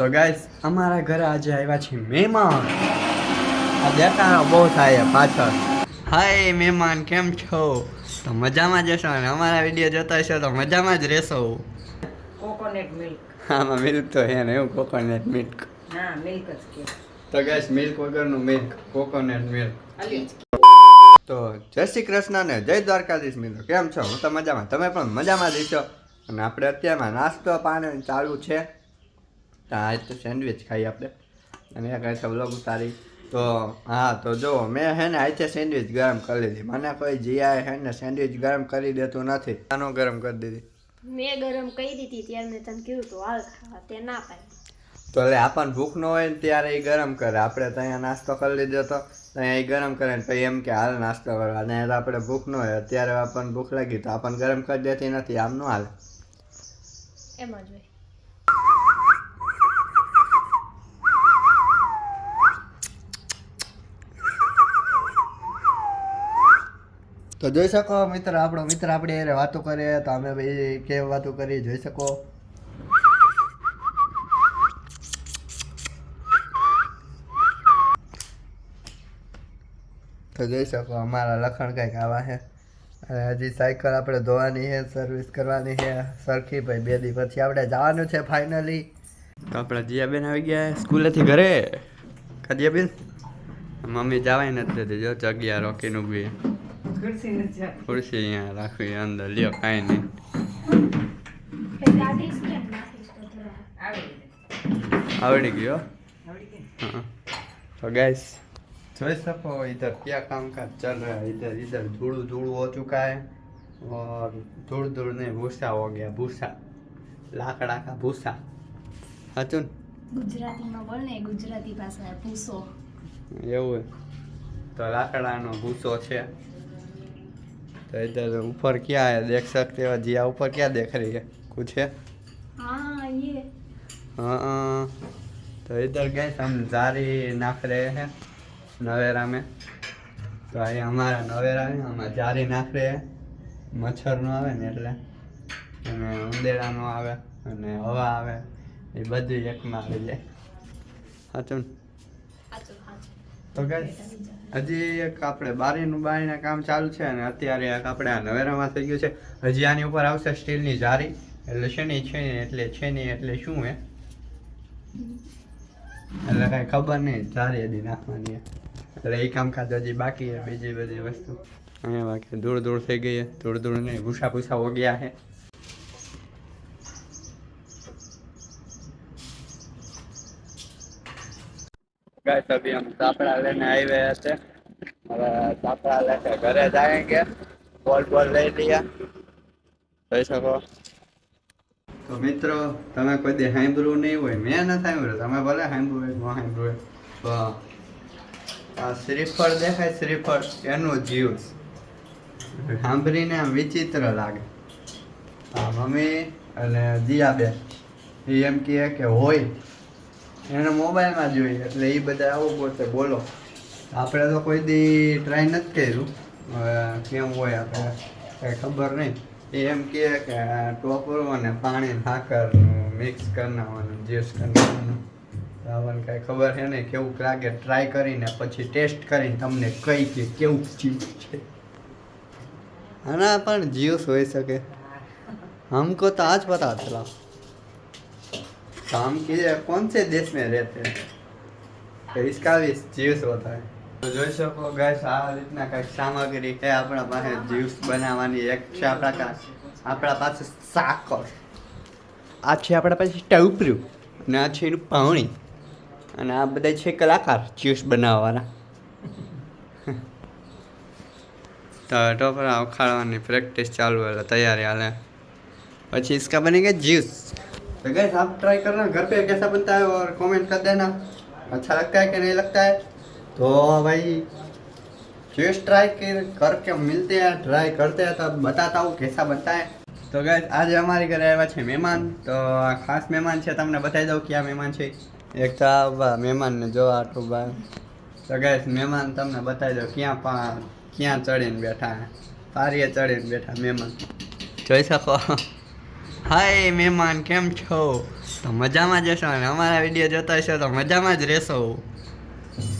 તો ગાઈસ અમારા ઘરે આજે આવ્યા છે મહેમાન. આ દેખાડો બહુ થાય પાછળ. હાય મહેમાન કેમ છો? તો મજામાં જશો અને અમારા વીડિયો જોતા હશો તો મજામાં જ રહેશો. કોકોનટ મિલ્ક આમાં મિલ્ક તો હે ને એવું કોકોનટ મિલ્ક હા મિલ્ક જ કે. તો ગાઈસ મિલ્ક વગરનું મિલ્ક કોકોનટ મિલ્ક તો જય શ્રી કૃષ્ણ ને જય દ્વારકાધીશ મિત્રો કેમ છો? હું તો મજામાં. તમે પણ મજામાં જઈશો અને આપણે અત્યારમાં નાસ્તો પાણી ચાલુ છે. આજ તો સેન્ડવિચ ખાઈ આપણે. અને એક છે વ્લોગ ઉતારી તો હા તો જો મેં હે ને આજે સેન્ડવિચ ગરમ કરી લીધી. મને કોઈ જીઆઈ હે ને સેન્ડવિચ ગરમ કરી દેતું નથી. આનો ગરમ કરી દીધી. મેં ગરમ કરી દીધી ત્યારે મેં તને કીધું તો હાલ ખાવા તે ના પાડી. તો એટલે આપણને ભૂખ ન હોય ને ત્યારે એ ગરમ કરે. આપણે તો અહીંયા નાસ્તો કરી લીધો તો અહીંયા એ ગરમ કરે ને પછી એમ કે હાલ નાસ્તો કરવા અને તો આપણે ભૂખ ન હોય. અત્યારે આપણને ભૂખ લાગી તો આપણને ગરમ કરી દેતી નથી. આમ ન હાલે. એમ જ હોય. તો જોઈ શકો, મિત્ર, આપણો મિત્ર આપણે એને વાતો કરીએ તો અમે ભાઈ કેમ વાતો કરી જોઈ શકો. તો જોઈ શકો, અમારા લખણ કંઈક આવા છે. અને હજી સાયકલ આપણે ધોવાની છે સર્વિસ કરવાની છે. સરખી ભાઈ, બે દી પછી આપણે જવાનું છે ફાઇનલી તો આપણા જીયાબેન આવી ગયા સ્કૂલેથી ઘરે. કાદિયાબેન મમ્મી જવાય નથી જો જગ્યા રોકીને ઊભી ખુરશી નથી આપી. ખુરશી અહીંયા રાખવી અંદર લ્યો કાંઈ નહીં કાઢીશ કેમ નાખીશ તો થોડા આવડી આવડી ગઈ. ગયો આવડી ગઈ. हाँ तो गैस જોઈ શકો इधर क्या कामकाज चल रहा है इधर इधर धूल धूल हो चुका है और धूल धूल नहीं भूसा हो गया भूसा लाकड़ा का भूसा હતું ગુજરાતીમાં બોલ ને ગુજરાતી ભાષા પૂછો ને એવું તો લાકડાનો ભૂસો છે તો इधर ऊपर क्या है देख सकते हो जिया ऊपर क्या देख रही है कुछ है હા ये हाँ तो इधर गए हम जारी नाख रहे हैं नवेरा में તો અહીં અમારા નવેરા છે આમાં જારી નાખ રહે મચ્છર નો આવે ને એટલે અને ઉંદેડા નો આવે અને હવા આવે એ બધું એકમાં આવી જાય સાચું ને? સાચું સાચું તો guys, હજી એક આપણે બારીનું બારીના કામ ચાલુ છે અને અત્યારે એક આપણે આ નવેરામાં થઈ ગયું છે. હજી આની ઉપર આવશે સ્ટીલની જારી. એટલે શેની છે નહીં એટલે છે નહીં એટલે શું હે? એટલે કાંઈ ખબર નહીં જારી હજી નાખવાની એટલે એ કામકાજ હજી બાકી છે બીજી બધી વસ્તુ. અહીંયા બાકી દૂર દૂર થઈ ગઈ છે દૂર દૂર નહીં ભૂસા ભૂસા ઓગ્યા ગયા છે ગાય सभी हम सापड़ा लेने आए हुए थे और सापड़ा लेके घरे બોલ બોલ લઈ લીયા. કહી શકો. તો મિત્રો, તમે કોઈ દે સાંભળ્યું નહીં હોય, મેં ન સાંભળ્યું. તમે ભલે સાંભળ્યું હોય, ન સાંભળ્યું હોય. પણ આ શ્રીફળ દેખાય, શ્રીફળ, એનું જ્યુસ સાંભળીને આમ વિચિત્ર લાગે. આ મમ્મી અને દિયાબેન, એ એમ કહે કે, હોય એને મોબાઈલમાં જોઈએ, એટલે એ બધા આવું બોલશે. બોલો. આપણે તો કોઈ દી ટ્રાય નથી કર્યું. કેમ હોય આપણે કાંઈ ખબર નહીં. એ એમ કહે કે ટોપરો અને પાણી સાકરનું મિક્સ કરી નાખવાનું જ્યુસ કરી આપણને કાંઈ ખબર છે ને કેવું લાગે? ટ્રાય કરીને પછી ટેસ્ટ કરીને તમને કઈ કે કેવું જ્યુસ છે. આના પણ જ્યુસ હોઈ શકે. હમકો તો આજ પતા ચલાવ तो हम कि कौन से देश में रहते हैं तो इसका भी ज्यूस होता है તો જોઈ શકો ગાઈસ આ રીતના કંઈક સામગ્રી છે આપણા પાસે જ્યુસ બનાવવાની એક છે આપણા કા આપણા પાસે સાકર આ છે આપણા પાસે ટવપર્યું અને આ છે એનું પાણી અને આ બધા છે કલાકાર જ્યુસ બનાવવાવાળા તો ટોપરા ઉખાડવાની પ્રેક્ટિસ ચાલુ એટલે તૈયારી હાલે પછી इसका बनेगा जूस तो गैस आप ट्राई करना घर पे कैसा बनता है और कमेंट कर देना अच्छा लगता है कि नहीं लगता है तो भाई फ्यूज ट्राई करके मिलते हैं ट्राई करते हैं तो बताता हूँ कैसा बनता है તો ગાઈસ આજે અમારી ઘરે આવ્યા છે મહેમાન તો આ ખાસ મહેમાન છે તમને બતાવી દઉં કયા મહેમાન છે એક તો આ મહેમાનને જો આટલું બા તો ગાઈસ મહેમાન તમને બતાવી દઉં ક્યાં પા ક્યાં ચડીને બેઠા પારીએ ચડીને બેઠા મહેમાન જોઈ શકો હાય મહેમાન, કેમ છો? તો મજામાં જશો અને અમારા વીડિયો જોતા હશો તો મજામાં જ રહેશો.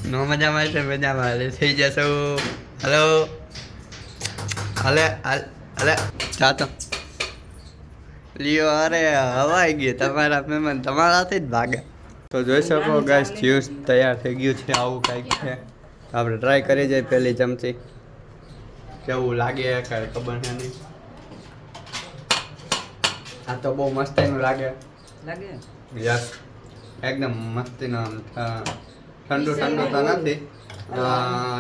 નો મજામાં હશે, મજામાં. થઈ જશો. હલો. હલે, હાલ ચાતો લ્યો, અરે, હવાઈ ગયો તમારા મહેમાન. તમારાથી જ ભાગે. તો જોઈ શકો ગાઈસ જ્યુસ તૈયાર થઈ ગયું છે, આવું કંઈક છે. આપણે ટ્રાય કરી જઈએ પહેલી ચમચી. કેવું લાગે, કાંઈ ખબર નહીં. આ તો બહુ મસ્તીનું લાગે. લાગે? યસ. એકદમ મસ્તીનો ઠંડુ ઠંડુ તો નથી.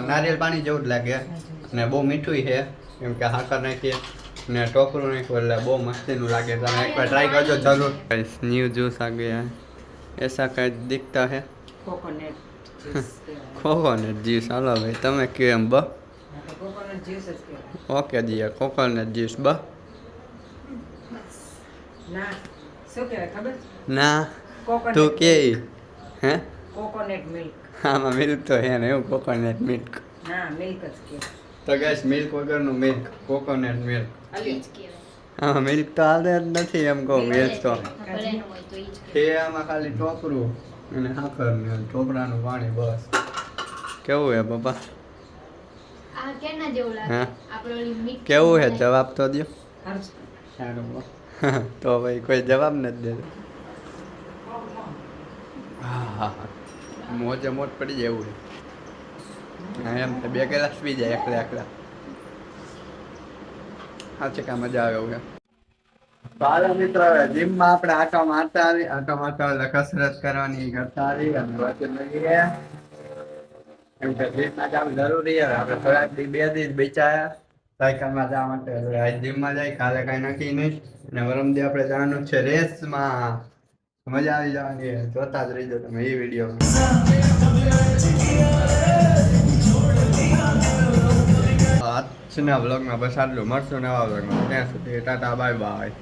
નારિયેલ પાણી જેવું જ લાગે. ને બહુ મીઠું છે. કેમ કે હાકર નાખીએ. ને ટોપરું નાખ્યું એટલે બહુ મસ્તીનું લાગે. તમે એકવાર ટ્રાય કરજો જરૂર. ન્યૂ જ્યુસ આ ગયા. એસા કંઈ દીખતા હે? કોકોનટ કોકોનટ જ્યુસ હાલો ભાઈ તમે કહો એમ બ? ઓકે જીયા કોકોનટ જ્યુસ બ. ના. શું કહેવાય ખબર? ના. તું કે? હે? કોકોનટ મિલ્ક આમાં મિલ્ક તો હે ને એવું કોકોનટ મિલ્ક ના મિલ્ક જ કે તો ગેસ મિલ્ક વગરનું મિલ્ક કોકોનટ મિલ્ક હા મિલ્ક તો હાલે જ નથી એમ કહું ગેસ તો. એ આમાં ખાલી ટોપરું અને સાકર ને ટોપરાનું પાણી બસ. કેવું હે પપ્પા? કેવું હે? જવાબ તો દો હર્ષ તો ભાઈ કોઈ જવાબ નથી દેતો. હા હા. મોજે મોજ પડી જાય એવું એમ બે કલાક પી જાય એકલા એકલા. સાચે કા મજા આવે એવું હાલો મિત્રો હવે જીમમાં આપણે આટો મારતા આવી આટો મારતા એટલે કસરત કરવાની કરતા આવી અને એમ કે જીમમાં જરૂરી આપણે થોડાક દી બે દિવસ બેચાયા સાયકલમાં જવા માટે એટલે આજ જીમમાં જાય, કાલે કાંઈ નક્કી નહીં. અને વરમદી આપણે જવાનું છે રેસમાં. મજા આવી જવાની જોતા જ રહીજો તમે એ વીડિયો આજના બ્લોગમાં બસ આટલું. મળશું નવા બ્લોગમાં ત્યાં સુધી ટાટા બાય બાય